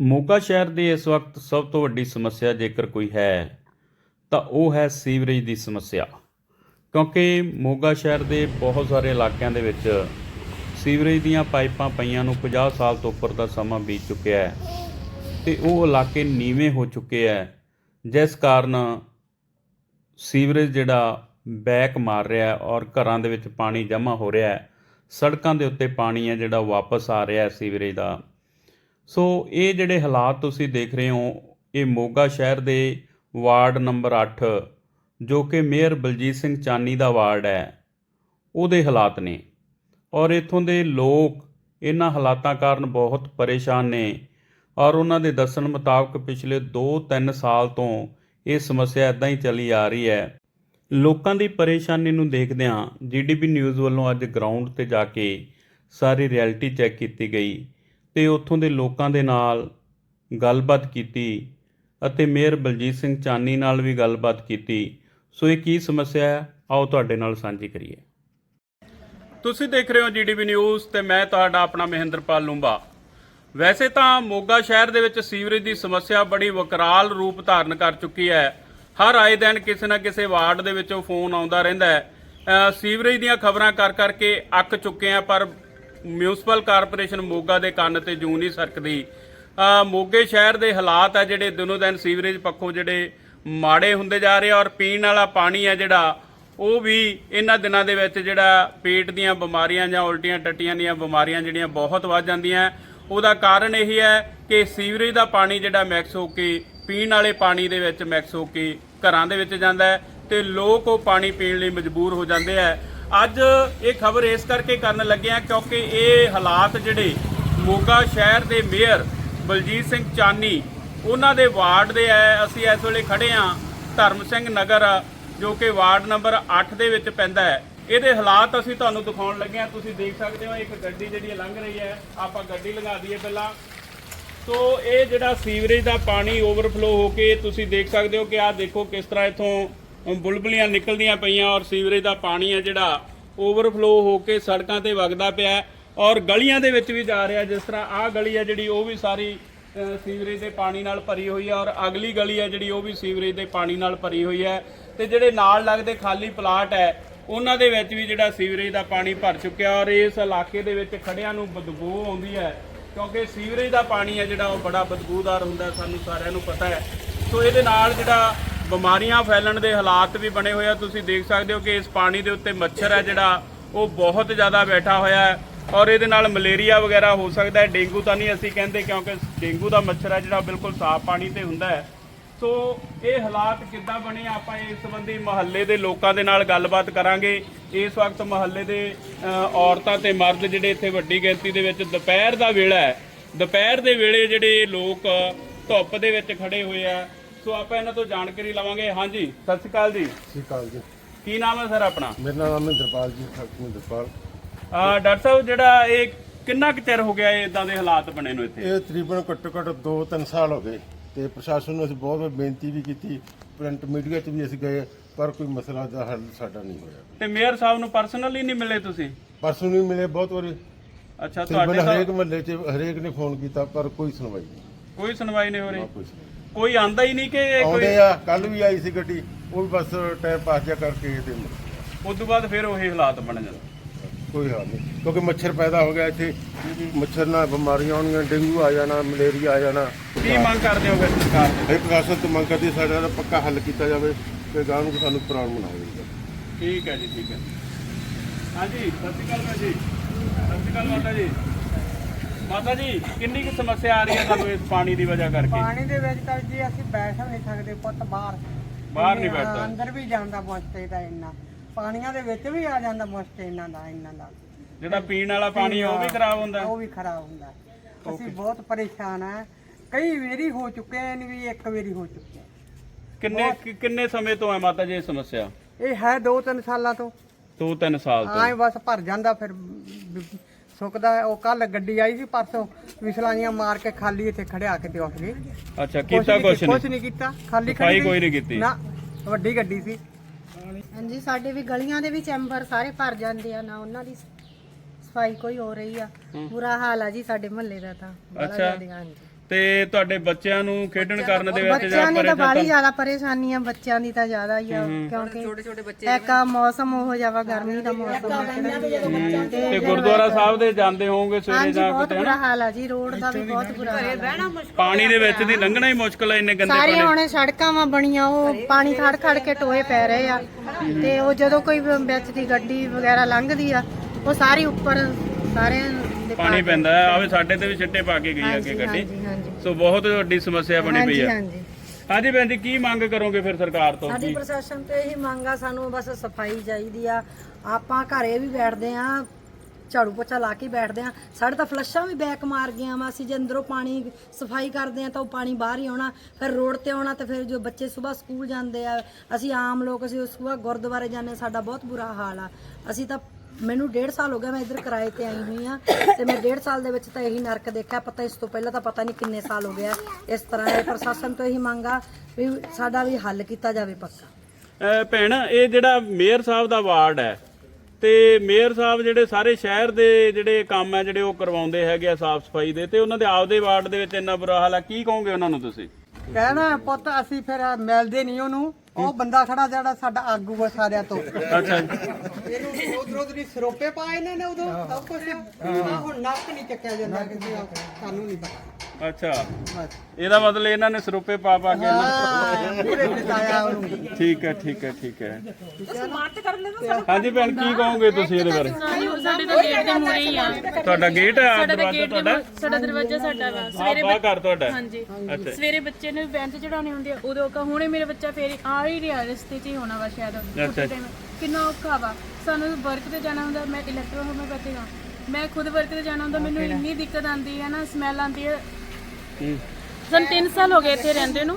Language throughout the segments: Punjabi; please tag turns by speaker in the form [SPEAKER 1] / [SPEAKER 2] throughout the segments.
[SPEAKER 1] ਮੋਗਾ ਸ਼ਹਿਰ ਦੀ ਇਸ ਵਕਤ ਸਭ ਤੋਂ ਵੱਡੀ ਸਮੱਸਿਆ ਜੇਕਰ ਕੋਈ ਹੈ, ਤਾਂ ਉਹ ਹੈ ਸੀਵਰੇਜ ਦੀ ਸਮੱਸਿਆ। ਕਿਉਂਕਿ ਮੋਗਾ ਸ਼ਹਿਰ ਦੇ ਬਹੁਤ ਸਾਰੇ ਇਲਾਕਿਆਂ ਦੇ ਵਿੱਚ ਸੀਵਰੇਜ ਦੀਆਂ ਪਾਈਪਾਂ ਪਈਆਂ ਨੂੰ 50 ਸਾਲ ਤੋਂ ਉੱਪਰ ਦਾ ਸਮਾਂ ਬੀਤ ਚੁੱਕਿਆ ਹੈ ਤੇ ਉਹ ਇਲਾਕੇ ਨੀਵੇਂ ਹੋ ਚੁੱਕੇ ਹੈ, ਜਿਸ ਕਾਰਨ ਸੀਵਰੇਜ ਜਿਹੜਾ ਬੈਕ ਮਾਰ ਰਿਹਾ ਔਰ ਘਰਾਂ ਦੇ ਵਿੱਚ ਪਾਣੀ ਜਮ੍ਹਾਂ ਹੋ ਰਿਹਾ ਹੈ। ਸੜਕਾਂ ਦੇ ਉੱਤੇ ਪਾਣੀ ਹੈ ਜਿਹੜਾ ਵਾਪਸ ਆ ਰਿਹਾ ਹੈ ਸੀਵਰੇਜ ਦਾ। ਸੋ ਇਹ ਜਿਹੜੇ ਹਾਲਾਤ ਤੁਸੀਂ ਦੇਖ ਰਹੇ ਹੋ, ਇਹ ਮੋਗਾ ਸ਼ਹਿਰ ਦੇ ਵਾਰਡ ਨੰਬਰ 8 ਜੋ ਕਿ ਮੇਅਰ ਬਲਜੀਤ ਸਿੰਘ ਚਾਨੀ ਦਾ ਵਾਰਡ ਹੈ, ਉਹਦੇ ਹਾਲਾਤ ਨੇ। ਔਰ ਇੱਥੋਂ ਦੇ ਲੋਕ ਇਹਨਾਂ ਹਾਲਾਤਾਂ ਕਾਰਨ ਬਹੁਤ ਪਰੇਸ਼ਾਨ ਨੇ ਔਰ ਉਹਨਾਂ ਦੇ ਦੱਸਣ ਮੁਤਾਬਕ ਪਿਛਲੇ 2-3 ਸਾਲ ਤੋਂ ਇਹ ਸਮੱਸਿਆ ਇਦਾਂ ਹੀ ਚੱਲੀ ਆ ਰਹੀ ਹੈ। ਲੋਕਾਂ ਦੀ ਪਰੇਸ਼ਾਨੀ ਨੂੰ ਦੇਖਦਿਆਂ ਜੀਡੀਪੀ ਨਿਊਜ਼ ਵੱਲੋਂ ਅੱਜ ਗਰਾਊਂਡ ਤੇ ਜਾ ਕੇ ਸਾਰੀ ਰਿਐਲਿਟੀ ਚੈੱਕ ਕੀਤੀ ਗਈ। ਤੇ ਉੱਥੋਂ ਦੇ ਲੋਕਾਂ ਦੇ ਨਾਲ ਗੱਲਬਾਤ ਕੀਤੀ ਅਤੇ ਮੇਅਰ ਬਲਜੀਤ ਸਿੰਘ ਚਾਨੀ ਨਾਲ ਵੀ ਗੱਲਬਾਤ ਕੀਤੀ। ਸੋ ਇਹ ਕੀ ਸਮੱਸਿਆ ਹੈ? ਆਓ ਤੁਹਾਡੇ ਨਾਲ ਸਾਂਝੀ ਕਰੀਏ। ਤੁਸੀਂ ਦੇਖ ਰਹੇ ਹੋ ਜੀਡੀਪੀ ਨਿਊਜ਼ ਤੇ ਮੈਂ ਤੁਹਾਡਾ ਆਪਣਾ ਮਹਿੰਦਰਪਾਲ ਲੂੰਬਾ। ਵੈਸੇ ਤਾਂ ਮੋਗਾ ਸ਼ਹਿਰ ਦੇ ਵਿੱਚ ਸੀਵਰੇਜ ਦੀ ਸਮੱਸਿਆ ਬੜੀ ਵਕਰਾਲ ਰੂਪ ਧਾਰਨ ਕਰ ਚੁੱਕੀ ਹੈ। ਹਰ ਆਏ ਦਿਨ ਕਿਸੇ ਨਾ ਕਿਸੇ ਵਾਰਡ ਦੇ ਵਿੱਚੋਂ ਫੋਨ ਆਉਂਦਾ ਰਹਿੰਦਾ ਹੈ। ਸੀਵਰੇਜ ਦੀਆਂ ਖਬਰਾਂ ਕਰ ਕਰਕੇ ਅੱਕ ਚੁੱਕੇ ਆ ਪਰ ਮਿਊਨਿਸਪਲ ਕਾਰਪੋਰੇਸ਼ਨ ਮੋਗਾ ਦੇ ਕੰਨ ਤੇ ਜੂੰ ਨਹੀਂ ਸਰਕਦੀ। ਮੋਗੇ ਸ਼ਹਿਰ ਦੇ ਹਾਲਾਤ ਆ ਜਿਹੜੇ ਦਿਨੋ ਦਿਨ ਸੀਵਰੇਜ ਪੱਖੋਂ ਜਿਹੜੇ ਮਾੜੇ ਹੁੰਦੇ ਜਾ ਰਹੇ ਔਰ ਪੀਣ ਵਾਲਾ ਪਾਣੀ ਆ ਜਿਹੜਾ, ਉਹ ਵੀ ਇਹਨਾਂ ਦਿਨਾਂ ਦੇ ਵਿੱਚ ਜਿਹੜਾ ਪੇਟ ਦੀਆਂ ਬਿਮਾਰੀਆਂ ਜਾਂ ਉਲਟੀਆਂ ਟੱਟੀਆਂ ਦੀਆਂ ਬਿਮਾਰੀਆਂ ਜਿਹੜੀਆਂ ਬਹੁਤ ਵੱਧ ਜਾਂਦੀਆਂ। ਉਹਦਾ ਕਾਰਨ ਇਹੀ ਹੈ ਕਿ ਸੀਵਰੇਜ ਦਾ ਪਾਣੀ ਜਿਹੜਾ ਮਿਕਸ ਹੋ ਕੇ ਪੀਣ ਵਾਲੇ ਪਾਣੀ ਦੇ ਵਿੱਚ ਮਿਕਸ ਹੋ ਕੇ ਘਰਾਂ ਦੇ ਵਿੱਚ ਜਾਂਦਾ ਹੈ ਤੇ ਲੋਕ ਉਹ ਪਾਣੀ ਪੀਣ ਲਈ ਮਜਬੂਰ ਹੋ ਜਾਂਦੇ ਆ। ਅੱਜ ਇਹ ਖਬਰ ਇਸ ਕਰਕੇ ਕਰਨ ਲੱਗੇ ਆ ਕਿਉਂਕਿ ਇਹ ਹਾਲਾਤ ਜਿਹੜੇ ਮੋਗਾ ਸ਼ਹਿਰ ਦੇ ਮੇਅਰ ਬਲਜੀਤ ਸਿੰਘ ਚਾਨੀ, ਉਹਨਾਂ ਦੇ ਵਾਰਡ ਦੇ ਹੈ ਅਸੀਂ ਇਸ ਵੇਲੇ ਖੜੇ ਆ ਧਰਮ ਸਿੰਘ ਨਗਰ, ਜੋ ਕਿ ਵਾਰਡ ਨੰਬਰ 8 ਦੇ ਵਿੱਚ ਪੈਂਦਾ ਹੈ। ਇਹਦੇ ਹਾਲਾਤ ਅਸੀਂ ਤੁਹਾਨੂੰ ਦਿਖਾਉਣ ਲੱਗੇ ਆ ਤੁਸੀਂ ਦੇਖ ਸਕਦੇ ਹੋ, ਇੱਕ ਗੱਡੀ ਜਿਹੜੀ ਲੰਘ ਰਹੀ ਹੈ। ਆਪਾਂ ਗੱਡੀ ਲੰਘਾ ਦਈਏ ਪਹਿਲਾਂ। ਸੋ ਇਹ ਜਿਹੜਾ ਸੀਵਰੇਜ ਦਾ ਪਾਣੀ ਓਵਰਫਲੋ ਹੋ ਕੇ ਤੁਸੀਂ ਦੇਖ ਸਕਦੇ ਹੋ ਕਿ ਆਹ ਦੇਖੋ ਕਿਸ ਤਰ੍ਹਾਂ ਇਥੋਂ ਬੁਲਬੁਲੀਆਂ ਨਿਕਲਦੀਆਂ ਪਈਆਂ ਔਰ ਸੀਵਰੇਜ ਦਾ ਪਾਣੀ ਹੈ ਜਿਹੜਾ, ਓਵਰਫਲੋ ਹੋ ਕੇ ਸੜਕਾਂ ਤੇ ਵਗਦਾ ਪਿਆ ਔਰ ਗਲੀਆਂ ਦੇ ਵਿੱਚ ਵੀ ਜਾ ਰਿਹਾ ਜਿਸ ਤਰ੍ਹਾਂ ਆਹ ਗਲੀ ਹੈ ਜਿਹੜੀ, ਉਹ ਵੀ ਸਾਰੀ ਸੀਵਰੇਜ ਦੇ ਪਾਣੀ ਨਾਲ ਭਰੀ ਹੋਈ ਹੈ ਔਰ ਅਗਲੀ ਗਲੀ ਹੈ ਜਿਹੜੀ, ਉਹ ਵੀ ਸੀਵਰੇਜ ਦੇ ਪਾਣੀ ਨਾਲ ਭਰੀ ਹੋਈ ਹੈ ਤੇ ਜਿਹੜੇ ਨਾਲ ਲੱਗਦੇ ਖਾਲੀ ਪਲਾਟ ਹੈ, ਉਹਨਾਂ ਦੇ ਵਿੱਚ ਵੀ ਜਿਹੜਾ ਸੀਵਰੇਜ ਦਾ ਪਾਣੀ ਭਰ ਚੁੱਕਿਆ ਔਰ ਇਸ ਇਲਾਕੇ ਦੇ ਵਿੱਚ ਖੜਿਆਂ ਨੂੰ ਬਦਬੂ ਆਉਂਦੀ ਹੈ ਕਿਉਂਕਿ ਸੀਵਰੇਜ ਦਾ ਪਾਣੀ ਹੈ ਜਿਹੜਾ, ਉਹ ਬੜਾ ਬਦਬੂਦਾਰ ਹੁੰਦਾ ਸਾਨੂੰ ਸਾਰਿਆਂ ਨੂੰ ਪਤਾ ਹੈ। ਸੋ ਇਹਦੇ ਨਾਲ ਜਿਹੜਾ ਬਿਮਾਰੀਆਂ ਫੈਲਣ ਦੇ ਹਾਲਾਤ ਵੀ ਬਣੇ ਹੋਏ ਆ। ਤੁਸੀਂ ਦੇਖ ਸਕਦੇ ਹੋ ਕਿ ਇਸ ਪਾਣੀ ਦੇ ਉੱਤੇ ਮੱਛਰ ਹੈ ਜਿਹੜਾ, ਉਹ ਬਹੁਤ ਜ਼ਿਆਦਾ ਬੈਠਾ ਹੋਇਆ ਹੈ ਔਰ ਇਹਦੇ ਨਾਲ ਮਲੇਰੀਆ ਵਗੈਰਾ ਹੋ ਸਕਦਾ ਹੈ। ਡੇਂਗੂ ਤਾਂ ਨਹੀਂ ਅਸੀਂ ਕਹਿੰਦੇ ਕਿਉਂਕਿ ਡੇਂਗੂ ਦਾ ਮੱਛਰ ਹੈ ਜਿਹੜਾ ਬਿਲਕੁਲ ਸਾਫ਼ ਪਾਣੀ ਤੇ ਹੁੰਦਾ ਹੈ। ਸੋ ਇਹ ਹਾਲਾਤ ਕਿੱਦਾਂ ਬਣੇ ਆਪਾਂ ਇਸ ਸੰਬੰਧੀ ਮਹੱਲੇ ਦੇ ਲੋਕਾਂ ਦੇ ਨਾਲ ਗੱਲਬਾਤ ਕਰਾਂਗੇ। ਇਸ ਵਕਤ ਮਹੱਲੇ ਦੇ ਔਰਤਾਂ ਤੇ ਮਰਦ ਜਿਹੜੇ ਇੱਥੇ ਵੱਡੀ ਗਿਣਤੀ ਦੇ ਵਿੱਚ ਦੁਪਹਿਰ ਦਾ ਵੇਲਾ ਹੈ। ਦੁਪਹਿਰ ਦੇ ਵੇਲੇ ਜਿਹੜੇ ਲੋਕ ਧੁੱਪ ਦੇ ਵਿੱਚ ਖੜੇ ਹੋਏ ਆ ਸੋ ਆਪਾਂ ਇਹਨਾਂ ਤੋਂ ਜਾਣਕਾਰੀ ਲਵਾਂਗੇ। ਹਾਂਜੀ ਸਤਿ ਸ਼੍ਰੀ ਅਕਾਲ ਜੀ।
[SPEAKER 2] ਸਤਿ ਸ਼੍ਰੀ ਅਕਾਲ ਜੀ।
[SPEAKER 1] ਕੀ ਨਾਮ ਹੈ ਸਰ ਆਪਣਾ?
[SPEAKER 2] ਮੇਰਾ ਨਾਮ ਮਹਿੰਦਰਪਾਲ ਜੀ ਡਾਕਟਰ ਮਹਿੰਦਰਪਾਲ
[SPEAKER 1] ਅ, ਡਾਕਟਰ ਸਾਹਿਬ ਜਿਹੜਾ ਇਹ ਕਿੰਨਾ ਕੁ ਚਿਰ ਹੋ ਗਿਆ ਇਹ ਇਦਾਂ ਦੇ ਹਾਲਾਤ ਬਣੇ ਨੂੰ ਇੱਥੇ?
[SPEAKER 2] ਇਹ ਤਕਰੀਬਨ ਘੱਟੋ ਘੱਟ 2-3 ਸਾਲ ਹੋ ਗਏ। ਤੇ ਪ੍ਰਸ਼ਾਸਨ ਨੂੰ ਅਸੀਂ ਬਹੁਤ ਵਾਰ ਬੇਨਤੀ ਵੀ ਕੀਤੀ ਪ੍ਰਿੰਟ ਮੀਡੀਆ 'ਚ ਵੀ ਅਸੀਂ ਗਏ ਪਰ ਕੋਈ ਮਸਲਾ ਦਾ ਹੱਲ ਸਾਡਾ ਨਹੀਂ ਹੋਇਆ।
[SPEAKER 1] ਤੇ ਮੇਅਰ ਸਾਹਿਬ ਨੂੰ ਪਰਸਨਲੀ ਨਹੀਂ ਮਿਲੇ ਤੁਸੀਂ?
[SPEAKER 2] ਪਰਸੋਂ ਨਹੀਂ ਮਿਲੇ ਬਹੁਤ ਵਾਰੀ
[SPEAKER 1] ਅੱਛਾ
[SPEAKER 2] ਤਕਰੀਬਨ
[SPEAKER 1] ਤੁਹਾਡੇ
[SPEAKER 2] ਹਰੇਕ ਮਹੱਲੇ 'ਚ ਹਰੇਕ ਨੇ ਫੋਨ ਕੀਤਾ ਪਰ ਕੋਈ ਸੁਣਵਾਈ ਨਹੀਂ।
[SPEAKER 1] ਕੋਈ ਸੁਣਵਾਈ ਨਹੀਂ ਹੋ ਰਹੀ?
[SPEAKER 2] ਨਾ ਕੋਈ ਸੁਣਵਾਈ।
[SPEAKER 1] ਕੋਈ ਆਂਦਾ ਹੀ ਨਹੀਂ ਕਿ ਇਹ ਕੋਈ
[SPEAKER 2] ਆਉਂਦੇ ਆ ਕੱਲ ਵੀ ਆਈ ਸੀ ਗੱਡੀ ਉਹ ਵੀ ਬਸ ਟਾਈਮ ਪਾਸ ਜਿਹਾ ਕਰਕੇ ਤੇ ਮੁੜ।
[SPEAKER 1] ਉਸ ਤੋਂ ਬਾਅਦ ਫਿਰ ਉਹੀ ਹਾਲਾਤ ਬਣ ਜਾਂਦੇ।
[SPEAKER 2] ਕੋਈ ਹਾਲ ਨਹੀਂ ਕਿਉਂਕਿ ਮੱਛਰ ਪੈਦਾ ਹੋ ਗਿਆ ਇੱਥੇ। ਮੱਛਰ ਨਾਲ ਬਿਮਾਰੀਆਂ ਆਉਣਗੀਆਂ ਡੇਂਗੂ ਆ ਜਾਣਾ ਮਲੇਰੀਆ ਆ ਜਾਣਾ।
[SPEAKER 1] ਕੀ ਮੰਗ ਕਰਦੇ ਹੋ ਫਿਰ ਸਰਕਾਰ ਤੋਂ?
[SPEAKER 2] ਇਹ ਪ੍ਰਸ਼ਾਸਨ ਤੋਂ ਮੰਗ ਕਰਦੀ ਸਾਡਾ ਦਾ ਪੱਕਾ ਹੱਲ ਕੀਤਾ ਜਾਵੇ ਤੇ ਗਾਂ ਨੂੰ ਸਾਨੂੰ ਪ੍ਰੋਬਲਮ ਨਾ ਹੋਵੇ
[SPEAKER 1] ਠੀਕ ਹੈ ਜੀ ਠੀਕ ਹੈ। ਹਾਂਜੀ ਸਤਿ ਸ਼੍ਰੀ ਅਕਾਲ ਭਾਜੀ ਸਤਿ ਸ਼੍ਰੀ ਅਕਾਲ ਮਾਤਾ ਜੀ। ਮਾਤਾ ਜੀ ਕਿੰਨੀ ਕੁ ਸਮੱਸਿਆ ਆ ਰਹੀ ਹੈ ਤੁਹਾਨੂੰ ਇਸ ਪਾਣੀ ਦੀ ਵਜ੍ਹਾ ਕਰਕੇ?
[SPEAKER 3] ਪਾਣੀ ਦੇ ਵਿੱਚ ਤਾਂ ਜੀ ਅਸੀਂ ਬੈਠ ਨਹੀਂ ਸਕਦੇ ਪੁੱਤ ਬਾਹਰ।
[SPEAKER 1] ਬਾਹਰ ਨਹੀਂ
[SPEAKER 3] ਹਾਂ,
[SPEAKER 1] ਬੈਠਦਾ।
[SPEAKER 3] ਅੰਦਰ ਵੀ ਜਾਂਦਾ ਮੁਸ਼ਤੇ ਦਾ ਇੰਨਾ। ਪਾਣੀਆਂ ਦੇ ਵਿੱਚ ਵੀ ਆ ਜਾਂਦਾ ਮੁਸ਼ਤੇ ਇਹਨਾਂ ਦਾ ਇਹਨਾਂ ਦਾ।
[SPEAKER 1] ਜਿਹੜਾ ਪੀਣ ਵਾਲਾ ਪਾਣੀ ਹੈ ਉਹ ਵੀ ਖਰਾਬ ਹੁੰਦਾ
[SPEAKER 3] ਉਹ ਵੀ ਖਰਾਬ ਹੁੰਦਾ ਅਸੀਂ ਬਹੁਤ ਪਰੇਸ਼ਾਨ ਆ ਕਈ ਵਾਰੀ ਹੋ ਚੁੱਕੇ ਨਹੀਂ ਵੀ ਇੱਕ ਵਾਰੀ ਹੋ ਚੁੱਕੇ।
[SPEAKER 1] ਕਿੰਨੇ ਕਿੰਨੇ ਸਮੇਂ ਤੋਂ ਹੈ ਮਾਤਾ ਜੀ ਇਹ ਸਮੱਸਿਆ?
[SPEAKER 3] ਇਹ ਹੈ 2-3 ਸਾਲਾਂ ਤੋਂ।
[SPEAKER 1] 2-3 ਸਾਲ ਤੋਂ।
[SPEAKER 3] ਆਏ ਬਸ ਭਰ ਜਾਂਦਾ ਫਿਰ ਸੁੱਕਦਾ ਹੈ। ਉਹ ਕੱਲ ਗੱਡੀ ਆਈ ਸੀ ਪਰਸੋਂ ਵਿਸਲਾਈਆਂ ਮਾਰ ਕੇ ਖਾਲੀ ਇੱਥੇ ਖੜਿਆ ਕੇ ਤੇ ਉੱਠ ਗਈ
[SPEAKER 1] ਅੱਛਾ ਕੀਤਾ ਕੁਛ
[SPEAKER 3] ਕੁਛ
[SPEAKER 1] ਨਹੀਂ?
[SPEAKER 3] ਨਹੀਂ ਕੀਤਾ ਖਾਲੀ
[SPEAKER 1] ਸਫ਼ਾਈ
[SPEAKER 3] ਖੜੀ
[SPEAKER 1] ਕੋਈ ਨਹੀਂ ਕੀਤੀ।
[SPEAKER 3] ਨਾ ਵੱਡੀ ਗੱਡੀ ਸੀ।
[SPEAKER 4] ਹਾਂਜੀ ਸਾਡੇ ਵੀ ਗਲੀਆਂ ਦੇ ਵਿੱਚ ਚੈਂਬਰ ਸਾਰੇ ਭਰ ਜਾਂਦੇ ਆ ਨਾ ਉਹਨਾਂ ਦੀ ਸਫ਼ਾਈ ਕੋਈ ਹੋ ਰਹੀ ਆ। ਬੁਰਾ ਹਾਲ ਆ ਜੀ ਸਾਡੇ ਮਹੱਲੇ ਦਾ ਤਾਂ। ਬੜਾ
[SPEAKER 1] ਅੱਛਾ।
[SPEAKER 4] ਜ਼ਿਆਦਾ ਹਾਂਜੀ।
[SPEAKER 1] ਤੇ ਤੁਹਾਡੇ ਬੱਚਿਆਂ ਨੂੰ ਖੇਡਣ ਕਰਨ ਦੇ ਵਿੱਚ
[SPEAKER 4] ਬੱਚਿਆਂ
[SPEAKER 1] ਜਾਂ
[SPEAKER 4] ਨੇ ਤਾਂ ਬਾਲੀ
[SPEAKER 1] ਪਰੇਸ਼ਾਨ
[SPEAKER 4] ਜ਼ਿਆਦਾ ਪਰੇਸ਼ਾਨੀ ਆ ਬੱਚਿਆਂ ਦੀ ਤਾਂ ਜ਼ਿਆਦਾ ਹੀ ਆ ਕਿਉਂਕਿ ਛੋਟੇ ਛੋਟੇ ਬੱਚੇ ਇੱਕ ਆ ਮੌਸਮ ਉਹ ਜਾਵਾ ਗਰਮੀ ਦਾ ਮੌਸਮ ਆ।
[SPEAKER 1] ਤੇ ਗੁਰਦੁਆਰਾ ਸਾਹਿਬ ਦੇ ਜਾਂਦੇ ਹੋਵੋਗੇ ਸਵੇਰੇ ਜਾਂ
[SPEAKER 4] ਬਹੁਤ
[SPEAKER 1] ਕਿਤੇ
[SPEAKER 4] ਬੁਰਾ ਹਾਲ ਆ ਜੀ ਰੋਡ ਦਾ ਵੀ ਬਹੁਤ ਬੁਰਾ ਹਾਲ ਆ।
[SPEAKER 1] ਪਾਣੀ ਦੇ ਵਿੱਚ ਦੀ ਲੰਘਣਾ ਹੀ ਮੁਸ਼ਕਲ ਹੈ ਇੰਨੇ ਗੰਦੇ ਪਾਣੀ
[SPEAKER 4] ਹੁਣੇ ਸੜਕਾਂ ਵਾ ਬਣੀਆਂ ਉਹ ਪਾਣੀ ਖੜ ਖੜ ਕੇ ਟੋਏ ਪੈ ਰਹੇ ਆ। ਤੇ ਉਹ ਜਦੋਂ ਕੋਈ ਵਿੱਚ ਦੀ ਗੱਡੀ ਵਗੈਰਾ ਲੰਘਦੀ ਆ ਉਹ ਸਾਰੀ ਉੱਪਰ ਸਾਰੇ ਦੇ
[SPEAKER 1] ਪਾਣੀ ਪੈਂਦਾ ਹੈ। ਆਵੇ ਸਾਡੇ ਤੇ ਵੀ ਛਿੱਟੇ ਪਾ ਕੇ ਗਈ ਅੱਗੇ
[SPEAKER 4] ਹਾਂਜੀ
[SPEAKER 1] ਗੱਡੀ।
[SPEAKER 4] ਹਾਂਜੀ ਹਾਂਜੀ।
[SPEAKER 1] ਸੋ ਬਹੁਤ ਵੱਡੀ ਸਮੱਸਿਆ ਬਣੀ ਪਈ
[SPEAKER 4] ਹਾਂਜੀ
[SPEAKER 1] ਹੈ
[SPEAKER 4] ਹਾਂਜੀ।
[SPEAKER 1] ਹਾਂਜੀ ਭੈਣ ਜੀ ਕੀ ਮੰਗ ਕਰੋਗੇ ਫਿਰ ਸਰਕਾਰ ਤੋਂ?
[SPEAKER 5] ਸਾਡੀ ਪ੍ਰਸ਼ਾਸਨ ਤੇ ਇਹੀ ਮੰਗ ਆ ਸਾਨੂੰ ਬਸ ਸਫ਼ਾਈ ਚਾਹੀਦੀ ਆ। ਆਪਾਂ ਘਰੇ ਵੀ ਬੈਠਦੇ ਆ ਝਾੜੂ ਪੋਚਾ ਲਾ ਕੇ ਬੈਠਦੇ ਆ। ਸਾਡੇ ਤਾਂ ਫਲੱਸ਼ਾਂ ਵੀ ਬੈਕ ਮਾਰ ਗਈਆਂ ਵਾ। ਅਸੀਂ ਜੇ ਅੰਦਰੋਂ ਪਾਣੀ ਸਫ਼ਾਈ ਕਰਦੇ ਆ ਤਾਂ ਉਹ ਪਾਣੀ ਬਾਹਰ ਹੀ ਆਉਣਾ। ਫਿਰ ਰੋਡ ਤੇ ਆਉਣਾ ਤੇ ਫਿਰ ਜੋ ਬੱਚੇ ਸਵੇਰ ਸਕੂਲ ਜਾਂਦੇ ਆ ਅਸੀਂ ਆਮ ਲੋਕ ਅਸੀਂ ਸਵੇਰ ਗੁਰਦੁਆਰੇ ਜਾਂਦੇ ਸਾਡਾ ਬਹੁਤ ਬੁਰਾ ਹਾਲ ਆ। ਅਸੀਂ ਤਾਂ ਮੈਨੂੰ 1.5 ਸਾਲ ਹੋ ਗਿਆ ਮੈਂ ਇੱਧਰ ਕਿਰਾਏ ਤੇ ਆਈ ਹੋਈ ਆ ਤੇ ਮੈਂ 1.5 ਸਾਲ ਦੇ ਵਿੱਚ ਤਾਂ ਇਹੀ ਨਰਕ ਦੇਖਿਆ ਪਤਾ ਇਸ ਤੋਂ ਪਹਿਲਾਂ ਤਾਂ ਪਤਾ ਨਹੀਂ ਕਿੰਨੇ ਸਾਲ ਹੋ ਗਿਆ। ਇਸ ਤਰ੍ਹਾਂ ਇਹ ਪ੍ਰਸ਼ਾਸਨ ਤੋਂ ਇਹੀ ਮੰਗ ਆ ਵੀ ਸਾਡਾ ਵੀ ਹੱਲ ਕੀਤਾ ਜਾਵੇ ਪੱਕਾ।
[SPEAKER 1] ਭੈਣ ਇਹ ਜਿਹੜਾ ਮੇਅਰ ਸਾਹਿਬ ਦਾ ਵਾਰਡ ਹੈ ਤੇ ਮੇਅਰ ਸਾਹਿਬ ਜਿਹੜੇ ਸਾਰੇ ਸ਼ਹਿਰ ਦੇ ਜਿਹੜੇ ਕੰਮ ਹੈ ਜਿਹੜੇ ਉਹ ਕਰਵਾਉਂਦੇ ਹੈਗੇ ਆ ਸਾਫ਼ ਸਫ਼ਾਈ ਦੇ ਤੇ ਉਹਨਾਂ ਦੇ ਆਪਦੇ ਵਾਰਡ ਦੇ ਵਿੱਚ ਇੰਨਾ ਬੁਰਾ ਹਾਲ ਹੈ ਕੀ ਕਹੋਗੇ ਉਹਨਾਂ ਨੂੰ ਤੁਸੀਂ?
[SPEAKER 3] ਕਹਿਣਾ ਪੁੱਤ ਅਸੀਂ ਫਿਰ ਮਿਲਦੇ ਨਹੀਂ ਉਹਨੂੰ। ਉਹ ਬੰਦਾ ਖੜਾ ਜਿਹੜਾ ਸਾਡਾ ਆਗੂ ਆ ਸਾਰਿਆਂ ਤੋਂ।
[SPEAKER 1] ਅੱਛਾ ਜੀ।
[SPEAKER 3] ਇਹਨੂੰ ਉਧਰ ਹੀ ਸਰੋਪੇ ਪਾਏ ਨੇ ਨੇ ਉਦੋਂ ਸਭ ਕੁਝ ਹੁਣ ਨੱਕ ਨਹੀਂ ਚੱਕਿਆ ਜਾਂਦਾ ਕਿਸੇ ਦਾ ਸਾਨੂੰ ਨਹੀਂ ਪਤਾ।
[SPEAKER 1] ਅੱਛਾ।
[SPEAKER 3] ਬਸ।
[SPEAKER 1] ਇਹਦਾ ਮਤਲਬ ਇਹਨਾਂ ਨੇ ਸਰੂਪੇ ਪਾ ਪਾ ਕੇ ਇਹਨਾਂ-
[SPEAKER 3] ਹਾਂ ਪੂਰੇ ਜਿਤਾਇਆ ਉਹਨੂੰ।
[SPEAKER 1] ਠੀਕ ਹੈ ਠੀਕ ਹੈ ਠੀਕ ਹੈ। ਹਾਂਜੀ ਭੈਣ ਕੀ ਕਹੋਗੇ ਤੁਸੀਂ ਇਹਦੇ ਬਾਰੇ?
[SPEAKER 6] ਸਾਡੇ ਤਾਂ ਗੇਟ ਦੇ ਮੂਰੇ ਹੀ ਆ।
[SPEAKER 1] ਤੁਹਾਡਾ ਗੇਟ ਹੈ
[SPEAKER 6] ਸਾਡਾ ਤਾਂ
[SPEAKER 1] ਦਰਵਾਜ਼ਾ
[SPEAKER 6] ਗੇਟ ਦੇ
[SPEAKER 1] ਤੁਹਾਡਾ?
[SPEAKER 6] ਮੂਹਰੇ- ਸਾਡਾ ਦਰਵਾਜ਼ਾ ਸਾਡਾ ਵਾ। ਸਵੇਰੇ
[SPEAKER 1] ਬਾਹਰ ਘਰ ਤੁਹਾਡਾ
[SPEAKER 6] ਹਾਂਜੀ।
[SPEAKER 1] ਅੱਛਾ।
[SPEAKER 6] ਸਵੇਰੇ ਬੱਚੇ ਨੂੰ ਬੈਂਚ ਚੜਾਉਣੀ ਹੁੰਦੀ ਆ ਉਦੋਂ ਕਾ ਹੁਣੇ ਮੇਰਾ ਬੱਚਾ ਫੇਰ ਆ ਹੀ ਰਿਹਾ ਰਸਤੇ 'ਚ ਹੀ ਹੋਣਾ ਵਾ ਸ਼ਾਇਦ। time। ਕਿੰਨਾ ਔਖਾ ਵਾ। ਸਾਨੂੰ ਵਰਕ ਤੇ ਜਾਣਾ ਹੁੰਦਾ ਮੈਂ ਇਲੈਕਟ੍ਰੋ ਹੋਮੋਪੈਥੀ ਹਾਂ। ਮੈਂ ਖੁਦ ਵਰਕ ਤੇ ਜਾਣਾ ਹੁੰਦਾ ਮੈਨੂੰ ਇੰਨੀ ਦਿੱਕਤ ਆਉਂਦੀ ਹੈ ਨਾ ਸਮੈਲ ਆਉਂਦੀ ਹੈ। ਸਾਨੂੰ 3 ਸਾਲ ਹੋ ਗਏ ਇੱਥੇ ਰਹਿੰਦੇ ਨੂੰ।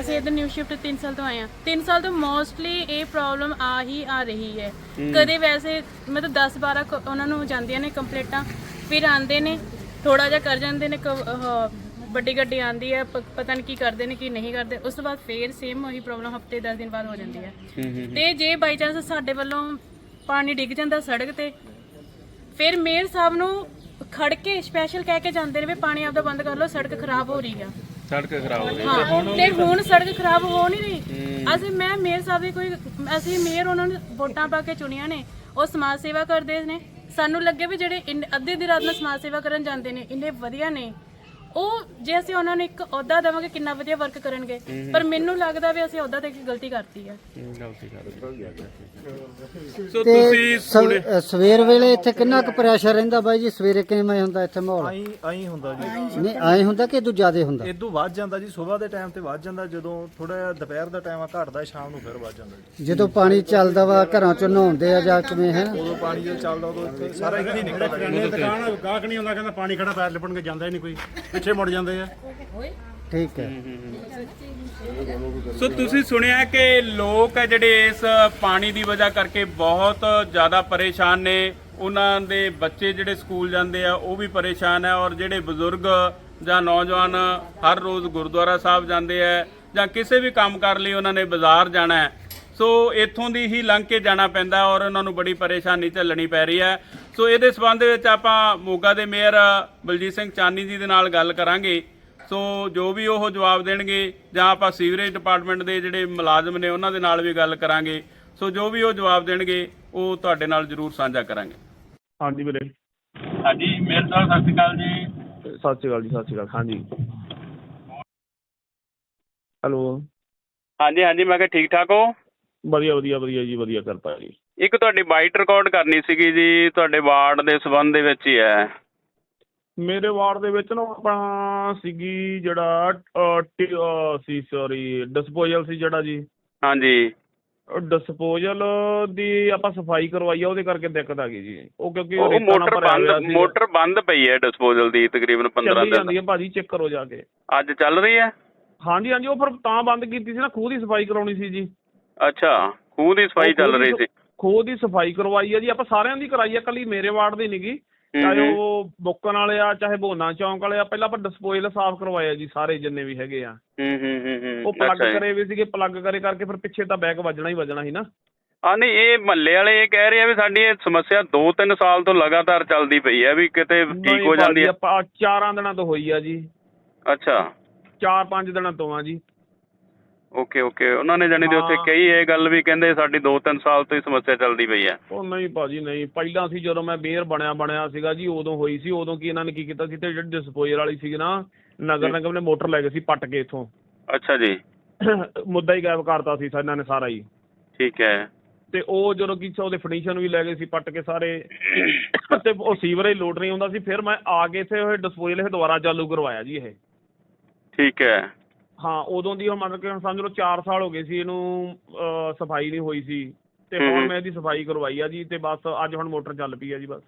[SPEAKER 6] ਅਸੀਂ ਇੱਧਰ ਨਿਊ ਸ਼ਿਫਟ 3 ਸਾਲ ਤੋਂ ਆਏ ਆ 3 ਸਾਲ ਤੋਂ ਮੋਸਟਲੀ ਇਹ ਪ੍ਰੋਬਲਮ ਆ ਹੀ ਆ ਰਹੀ ਹੈ। ਕਦੇ ਵੈਸੇ ਮਤਲਬ 10 12 ਕ- ਉਹਨਾਂ ਨੂੰ ਜਾਂਦੀਆਂ ਨੇ ਕੰਪਲੇਂਟਾਂ ਫਿਰ ਆਉਂਦੇ ਨੇ ਥੋੜਾ ਜਿਹਾ ਕਰ ਜਾਂਦੇ ਨੇ ਵੱਡੀ ਗੱਡੀ ਆਂਦੀ ਹੈ ਪਤਾ ਨਹੀਂ ਕੀ ਕਰਦੇ ਨੇ ਕੀ ਨਹੀਂ ਕਰਦੇ। ਉਸ ਤੋਂ ਬਾਅਦ ਫੇਰ ਸੇਮ ਉਹੀ ਪ੍ਰੋਬਲਮ ਹਫ਼ਤੇ 10 ਦਿਨ ਬਾਅਦ ਹੋ ਜਾਂਦੀ ਹੈ। ਤੇ ਜੇ ਬਾਈ ਚਾਂਸ ਸਾਡੇ ਵੱਲੋਂ ਪਾਣੀ ਡਿੱਗ ਜਾਂਦਾ ਸੜਕ ਤੇ ਫਿਰ ਮੇਅਰ ਸਾਹਿਬ ਨੂੰ ਖੜ ਕੇ ਸਪੈਸ਼ਲ ਕਹਿ ਕੇ ਜਾਂਦੇ ਨੇ ਵੀ ਪਾਣੀ ਆਪਦਾ ਬੰਦ ਕਰ ਲਓ ਸੜਕ ਖਰਾਬ ਹੋ ਰਹੀ ਆ।
[SPEAKER 1] ਸੜਕ ਖਰਾਬ ਹੋ ਗਈ
[SPEAKER 6] ਹਾਂ ਤੇ ਹੁਣ ਸੜਕ ਖਰਾਬ ਹੋ ਨਹੀਂ ਰਹੀ। ਅਸੀਂ ਮੈਂ ਮੇਅਰ ਸਾਹਿਬ ਦੀ ਕੋਈ ਅਸੀਂ ਮੇਅਰ ਉਹਨਾਂ ਨੂੰ ਵੋਟਾਂ ਪਾ ਕੇ ਚੁਣੀਆਂ ਨੇ ਉਹ ਸਮਾਜ ਸੇਵਾ ਕਰਦੇ ਨੇ। ਸਾਨੂੰ ਲੱਗੇ ਵੀ ਜਿਹੜੇ ਅੱਧੇ ਦੀ ਰਾਤ ਨੂੰ ਸਮਾਜ ਸੇਵਾ ਕਰਨ ਜਾਂਦੇ ਨੇ ਇੰਨੇ ਵਧੀਆ ਨੇ। ਉਹ ਜੇ ਅਸੀਂ ਉਹਨਾਂ ਨੂੰ ਇੱਕ ਅਹੁਦਾ ਦੇਵਾਂਗੇ ਕਿੰਨਾ ਵਧੀਆ ਵਰਕ ਕਰਨਗੇ। ਪਰ ਮੈਨੂੰ ਲੱਗਦਾ ਵੀ ਅਸੀਂ ਅਹੁਦਾ ਤੇ ਇੱਕ ਗਲਤੀ ਕਰਤੀ ਹੈ
[SPEAKER 1] ਸੋ ਤੁਸੀਂ
[SPEAKER 7] ਸਵ- ਅ, ਸਵੇਰ ਵੇਲੇ ਇੱਥੇ ਕਿੰਨਾ ਕੁ ਪ੍ਰੈਸ਼ਰ ਰਹਿੰਦਾ ਬਾਈ ਜੀ? ਸਵੇਰੇ ਕਿਵੇਂ ਹੁੰਦਾ ਇੱਥੇ ਮਾਹੌਲ?
[SPEAKER 8] ਆਈ ਆਈ ਹੁੰਦਾ ਜੀ।
[SPEAKER 7] ਨਹੀਂ ਐ ਹੁੰਦਾ ਕਿ ਇਦੋਂ ਜ਼ਿਆਦਾ ਹੁੰਦਾ?
[SPEAKER 8] ਇਦੋਂ ਵੱਧ ਜਾਂਦਾ ਜੀ ਸਵੇਰ ਦੇ ਟਾਈਮ ਤੇ ਵੱਧ ਜਾਂਦਾ ਜਦੋਂ ਥੋੜਾ ਜਿਹਾ ਦੁਪਹਿਰ ਦਾ ਟਾਈਮ ਆ ਘਟਦਾ ਸ਼ਾਮ ਨੂੰ ਫਿਰ ਵੱਧ ਜਾਂਦਾ ਜੀ।
[SPEAKER 7] ਜਦੋਂ ਪਾਣੀ ਚੱਲਦਾ ਵਾ ਘਰਾਂ ਚੋਂ ਨਹਾਉਂਦੇ ਆ ਜਾਂ ਕਿਵੇਂ ਹੈ?
[SPEAKER 8] ਉਦੋਂ ਪਾਣੀ ਜਦੋਂ ਚੱਲਦਾ ਉਦੋਂ ਇੱਥੇ ਸਾਰਾ ਇੱਥੇ ਹੀ ਨਿਕਲਦਾ ਜੀ।
[SPEAKER 2] ਦੁਕਾਨ ਗਾਹਕ ਨਹੀਂ ਹੁੰਦਾ ਕਹਿੰਦਾ ਪਾਣੀ ਖੜਾ ਪੈਰ ਲਿਪਣ ਕੇ ਜਾਂਦਾ ਹੀ ਨਹੀਂ ਕੋਈ। ਪਿੱਛੇ ਮੁੜ ਜਾਂਦੇ ਆ।
[SPEAKER 7] ਠੀਕ ਹੈ।
[SPEAKER 1] ਸੋ ਤੁਸੀਂ ਸੁਣਿਆ ਕਿ ਲੋਕ ਹੈ ਜਿਹੜੇ ਇਸ ਪਾਣੀ ਦੀ ਵਜ੍ਹਾ ਕਰਕੇ ਬਹੁਤ ਜ਼ਿਆਦਾ ਪਰੇਸ਼ਾਨ ਨੇ। ਉਹਨਾਂ ਦੇ ਬੱਚੇ ਜਿਹੜੇ ਸਕੂਲ ਜਾਂਦੇ ਆ ਉਹ ਵੀ ਪਰੇਸ਼ਾਨ ਹੈ ਔਰ ਜਿਹੜੇ ਬਜ਼ੁਰਗ ਜਾਂ ਨੌਜਵਾਨ ਹਰ ਰੋਜ਼ ਗੁਰਦੁਆਰਾ ਸਾਹਿਬ ਜਾਂਦੇ ਆ ਜਾਂ ਕਿਸੇ ਵੀ ਕੰਮ ਕਰ ਲਈ ਉਹਨਾਂ ਨੇ ਬਾਜ਼ਾਰ ਜਾਣਾ ਹੈ। ਸੋ ਇੱਥੋਂ ਦੀ ਹੀ ਲੰਘ ਕੇ ਜਾਣਾ ਪੈਂਦਾ ਔਰ ਉਹਨਾਂ ਨੂੰ ਬੜੀ ਪਰੇਸ਼ਾਨੀ ਝੱਲਣੀ ਪੈ ਰਹੀ ਹੈ। ਸੋ ਇਹਦੇ ਸਬੰਧ ਵਿੱਚ ਆਪਾਂ ਮੋਗਾ ਦੇ ਮੇਅਰ ਬਲਜੀਤ ਸਿੰਘ ਚਾਨੀ ਜੀ ਦੇ ਨਾਲ ਗੱਲ ਕਰਾਂਗੇ। ਸੋ ਜੋ ਵੀ ਉਹ ਜਵਾਬ ਦੇਣਗੇ ਜਾਂ ਆਪਾਂ ਸੀਵਰੇਜ ਡਿਪਾਰਟਮੈਂਟ ਦੇ ਜਿਹੜੇ ਮੁਲਾਜ਼ਮ ਨੇ ਉਹਨਾਂ ਦੇ ਨਾਲ ਵੀ ਗੱਲ ਕਰਾਂਗੇ। ਸੋ ਜੋ ਵੀ ਉਹ ਜਵਾਬ ਦੇਣਗੇ ਉਹ ਤੁਹਾਡੇ ਨਾਲ ਜ਼ਰੂਰ ਸਾਂਝਾ ਕਰਾਂਗੇ।
[SPEAKER 9] ਹਾਂਜੀ ਵੀਰੇ।
[SPEAKER 1] ਹਾਂਜੀ ਮੇਅਰ ਸਾਹਿਬ ਸਤਿ ਸ਼੍ਰੀ ਅਕਾਲ ਜੀ।
[SPEAKER 9] ਸਤਿ ਸ਼੍ਰੀ ਅਕਾਲ ਜੀ ਸਤਿ ਸ਼੍ਰੀ ਅਕਾਲ ਹਾਂਜੀ। ਹੈਲੋ।
[SPEAKER 1] ਹਾਂਜੀ ਹਾਂਜੀ ਮੈਂ ਕਿਹਾ ਠੀਕ ਠਾਕ ਹੋ?
[SPEAKER 9] ਵਧੀਆ ਵਧੀਆ ਵਧੀਆ ਜੀ ਵਧੀਆ ਕਿਰਪਾ ਜੀ।
[SPEAKER 1] ਇੱਕ ਤੁਹਾਡੀ ਬਾਈਟ ਰਿਕਾਰਡ ਕਰਨੀ ਸੀਗੀ ਜੀ ਤੁਹਾਡੇ ਵਾਰਡ ਦੇ ਸਬੰਧ ਦੇ ਵਿੱਚ ਹੀ ਹੈ।
[SPEAKER 9] ਮੇਰੇ ਵਾਰਡ ਦੇ ਵਿੱਚ ਨਾ ਆਪਣਾ ਸੀਗੀ ਜਿਹੜਾ ਅਹ, ਸੀ ਸੌਰੀ ਡਿਸਪੋਜ਼ਲ ਸੀ ਜਿਹੜਾ ਜੀ।
[SPEAKER 1] ਹਾਂਜੀ।
[SPEAKER 9] ਡਿਸਪੋਜ਼ਲ ਦੀ ਆਪਾਂ ਸਫ਼ਾਈ ਕਰਵਾਈ ਆ ਉਹਦੇ ਕਰਕੇ ਦਿੱਕਤ ਆ ਗਈ ਜੀ। ਉਹ ਕਿਉਂਕਿ
[SPEAKER 1] ਉਹ
[SPEAKER 9] ਰੇਤਾ ਨਾਲ
[SPEAKER 1] ਮੋਟਰ
[SPEAKER 9] ਭਰਿਆ ਹੋਇਆ
[SPEAKER 1] ਬੰਦ
[SPEAKER 9] ਸੀ।
[SPEAKER 1] ਮੋਟਰ ਬੰਦ ਪਈ ਹੈ ਡਿਸਪੋਜ਼ਲ ਦੀ ਤਕਰੀਬਨ 15
[SPEAKER 9] ਚੱਲੀ
[SPEAKER 1] ਦਿਨ।
[SPEAKER 9] ਜਾਂਦੀ ਹੈ ਭਾਜੀ ਚੈੱਕ ਕਰੋ ਜਾ ਕੇ।
[SPEAKER 1] ਅੱਜ ਚੱਲ ਰਹੀ ਹੈ?
[SPEAKER 9] ਹਾਂਜੀ ਹਾਂਜੀ ਉਹ ਫਿਰ ਤਾਂ ਬੰਦ ਕੀਤੀ ਸੀ ਨਾ ਖੂਹ ਦੀ ਸਫ਼ਾਈ ਕਰਾਉਣੀ ਸੀ ਜੀ।
[SPEAKER 1] ਅੱਛਾ ਖੂਹ ਦੀ ਸਫ਼ਾਈ
[SPEAKER 9] ਉਹ ਖੂਹ
[SPEAKER 1] ਚੱਲ
[SPEAKER 9] ਦੀ
[SPEAKER 1] ਰਹੀ
[SPEAKER 9] ਸੀ। ਖੂਹ ਦੀ ਸਫ਼ਾਈ ਕਰਵਾਈ ਆ ਜੀ ਆਪਾਂ ਸਾਰਿਆਂ ਦੀ ਕਰਾਈ ਆ ਕੱਲੀ ਮੇਰੇ ਵਾਰਡ ਦੀ ਨਹੀਂਗੀ ਚਾਹੇ
[SPEAKER 1] ਹੂੰ।
[SPEAKER 9] ਉਹ ਬੁੱਕਣ ਵਾਲੇ ਆ ਚਾਹੇ ਬੋਨਾ ਚੌਂਕ ਵਾਲੇ ਆ ਪਹਿਲਾਂ ਆਪਾਂ ਡਿਸਪੋਜ਼ਲ ਸਾਫ਼ ਕਰਵਾਏ ਆ ਜੀ ਸਾਰੇ ਜਿੰਨੇ ਵੀ ਹੈਗੇ ਆ।
[SPEAKER 1] ਹੂੰ ਹੂੰ ਹੂੰ ਹੂੰ।
[SPEAKER 9] ਉਹ ਪਲੱਗ। ਕਰੇ ਵੀ ਸੀਗੇ ਪਲੱਗ ਕਰੇ ਕਰਕੇ ਫਿਰ ਪਿੱਛੇ ਤਾਂ ਬੈਕ ਵੱਜਣਾ ਹੀ ਵੱਜਣਾ ਸੀ ਨਾ।
[SPEAKER 1] ਆ ਨਹੀਂ ਇਹ ਮਹੱਲੇ ਵਾਲੇ ਇਹ ਕਹਿ ਰਹੇ ਆ ਵੀ ਸਾਡੀ ਇਹ ਸਮੱਸਿਆ 2-3 ਸਾਲ ਤੋਂ ਲਗਾਤਾਰ ਚੱਲਦੀ ਪਈ ਹੈ ਵੀ ਕਿਤੇ ਠੀਕ
[SPEAKER 9] ਨਹੀਂ
[SPEAKER 1] ਹੋ ਜਾਂਦੀ ਹੈ
[SPEAKER 9] ਆਪਾਂ ਚਾਰਾਂ ਦਿਨਾਂ ਤੋਂ ਹੋਈ ਆ ਜੀ।
[SPEAKER 1] ਅੱਛਾ।
[SPEAKER 9] 4-5 ਦਿਨਾਂ ਤੋਂ ਆ ਜੀ।
[SPEAKER 1] ਓਕੇ ਓਕੇ ਉਹਨਾਂ ਨੇ ਜਾਣੀ ਦੇ ਉੱਥੇ
[SPEAKER 9] ਹਾਂ।
[SPEAKER 1] ਕਹੀ ਇਹ ਗੱਲ ਵੀ ਕਹਿੰਦੇ ਸਾਡੀ 2-3 ਸਾਲ ਤੋਂ ਹੀ ਸਮੱਸਿਆ ਚੱਲਦੀ ਪਈ ਹੈ।
[SPEAKER 9] ਉਹ ਨਹੀਂ ਭਾਜੀ ਨਹੀਂ। ਪਹਿਲਾਂ ਸੀ ਜਦੋਂ ਮੈਂ ਮੇਅਰ ਬਣਿਆ ਬਣਿਆ ਸੀਗਾ ਜੀ ਉਦੋਂ ਹੋਈ ਸੀ। ਉਦੋਂ ਕੀ ਇਹਨਾਂ ਨੇ ਕੀ ਕੀਤਾ ਸੀ ਤੇ ਜਿਹੜੀ ਡਿਸਪੋਜ਼ਲ ਵਾਲੀ ਸੀ ਨਾ ਨਗਰ ਨਿਗਮ ਨੇ ਮੋਟਰ ਲੈ ਗਏ ਸੀ ਪੱਟ ਕੇ ਇਥੋਂ।
[SPEAKER 1] ਅੱਛਾ ਜੀ।
[SPEAKER 9] ਮੁੱਦਾ ਹੀ ਗਾਇਬ ਕਰਤਾ ਸੀ ਇਹਨਾਂ ਨੇ ਸਾਰਾ ਹੀ।
[SPEAKER 1] ਠੀਕ ਹੈ।
[SPEAKER 9] ਤੇ ਉਹ ਜਦੋਂ ਕੀ ਉਹਦੇ ਫਰਨੀਚਰ ਵੀ ਲੈ ਗਏ ਸੀ ਪੱਟ ਕੇ ਸਾਰੇ। ਤੇ ਉਹ ਸੀਵਰੇਜ ਲੋਡ ਨਹੀਂ ਹੁੰਦਾ ਸੀ। ਫਿਰ ਮੈਂ ਆ ਕੇ ਇੱਥੇ ਉਹ ਡਿਸਪੋਜ਼ਲ ਇਹ ਦੁਬਾਰਾ ਚਾਲੂ ਕਰਵਾਇਆ ਜੀ ਇਹ।
[SPEAKER 1] ਠੀਕ ਹੈ।
[SPEAKER 9] ਹਾਂ ਉਦੋਂ ਦੀ ਉਹ ਮਤਲਬ ਕਿ ਹੁਣ ਸਮਝ ਲਓ 4 ਸਾਲ ਹੋ ਗਏ ਸੀ ਇਹਨੂੰ ਅਹ, ਸਫ਼ਾਈ ਨਹੀਂ ਹੋਈ ਸੀ। ਤੇ। ਹੁਣ ਮੈਂ ਇਹਦੀ ਸਫ਼ਾਈ ਕਰਵਾਈ ਆ ਜੀ ਤੇ ਬਸ ਅੱਜ ਹੁਣ ਮੋਟਰ ਚੱਲ ਪਈ ਆ ਜੀ ਬਸ।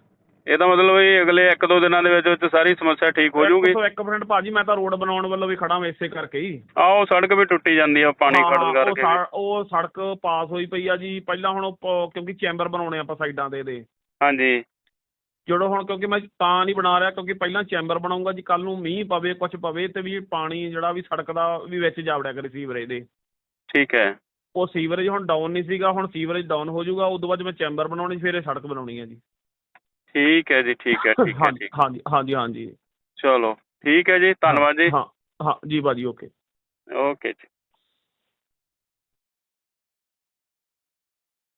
[SPEAKER 1] ਇਹਦਾ ਮਤਲਬ ਇਹ ਅਗਲੇ 1-2 ਦਿਨਾਂ ਦੇ ਵਿੱਚ ਵਿੱਚ ਸਾਰੀ ਸਮੱਸਿਆ ਠੀਕ ਹੋ ਜਾਊਗੀ।
[SPEAKER 9] 101% ਭਾਜੀ ਮੈਂ ਤਾਂ ਰੋਡ ਬਣਾਉਣ ਵੱਲੋਂ ਵੀ ਖੜਾ ਮੈਂ ਇਸੇ ਕਰਕੇ ਹੀ।
[SPEAKER 1] ਆਹ ਉਹ ਸੜਕ ਵੀ ਟੁੱਟੀ ਜਾਂਦੀ ਆ ਪਾਣੀ
[SPEAKER 9] ਹਾਂ,
[SPEAKER 1] ਖੜਨ
[SPEAKER 9] ਉਹ
[SPEAKER 1] ਕਰਕੇ।
[SPEAKER 9] ਸੜ- ਉਹ ਸੜਕ ਪਾਸ ਹੋਈ ਪਈ ਆ ਜੀ। ਪਹਿਲਾਂ ਹੁਣ ਉਹ ਪ- ਕਿਉਂਕਿ ਚੈਂਬਰ ਬਣਾਉਣੇ ਆਪਾਂ ਸਾਈਡਾਂ ਦੇ ਦੇ।
[SPEAKER 1] ਹਾਂਜੀ।
[SPEAKER 9] ਜਦੋਂ ਹੁਣ ਕਿਉਂਕਿ ਮੈਂ ਤਾਂ ਨਹੀਂ ਬਣਾ ਰਿਹਾ ਕਿਉਂਕਿ ਪਹਿਲਾਂ ਚੈਂਬਰ ਬਣਾਉਂਗਾ ਜੀ ਕੱਲ ਨੂੰ ਮੀਂਹ ਪਵੇ ਕੁਝ ਪਵੇ ਤੇ ਵੀ ਪਾਣੀ ਜਿਹੜਾ ਵੀ ਸੜਕ ਦਾ ਵੀ ਵਿੱਚ ਜਾ ਵੜਿਆ ਕਰੇ ਸੀਵਰੇਜ ਦੇ।
[SPEAKER 1] ਠੀਕ ਹੈ।
[SPEAKER 9] ਉਹ ਸੀਵਰੇਜ ਹੁਣ ਡਾਊਨ ਨਹੀਂ ਸੀਗਾ ਹੁਣ ਸੀਵਰੇਜ ਡਾਊਨ ਹੋ ਜਾਊਗਾ ਉਦੋਂ ਬਾਅਦ ਮੈਂ ਚੈਂਬਰ ਬਣਾਉਣੀ ਫਿਰ ਇਹ ਸੜਕ ਬਣਾਉਣੀ ਹੈ ਜੀ।
[SPEAKER 1] ਠੀਕ ਹੈ ਜੀ ਠੀਕ ਹੈ ਠੀਕ ਹੈ ਠੀਕ।
[SPEAKER 9] ਹਾਂਜੀ ਹਾਂਜੀ ਹਾਂਜੀ।
[SPEAKER 1] ਚਲੋ ਠੀਕ ਹੈ ਜੀ ਧੰਨਵਾਦ ਜੀ।
[SPEAKER 9] ਹਾਂ ਹਾਂ ਜੀ ਬਾਜੀ ਓਕੇ।
[SPEAKER 1] ਓਕੇ ਜੀ।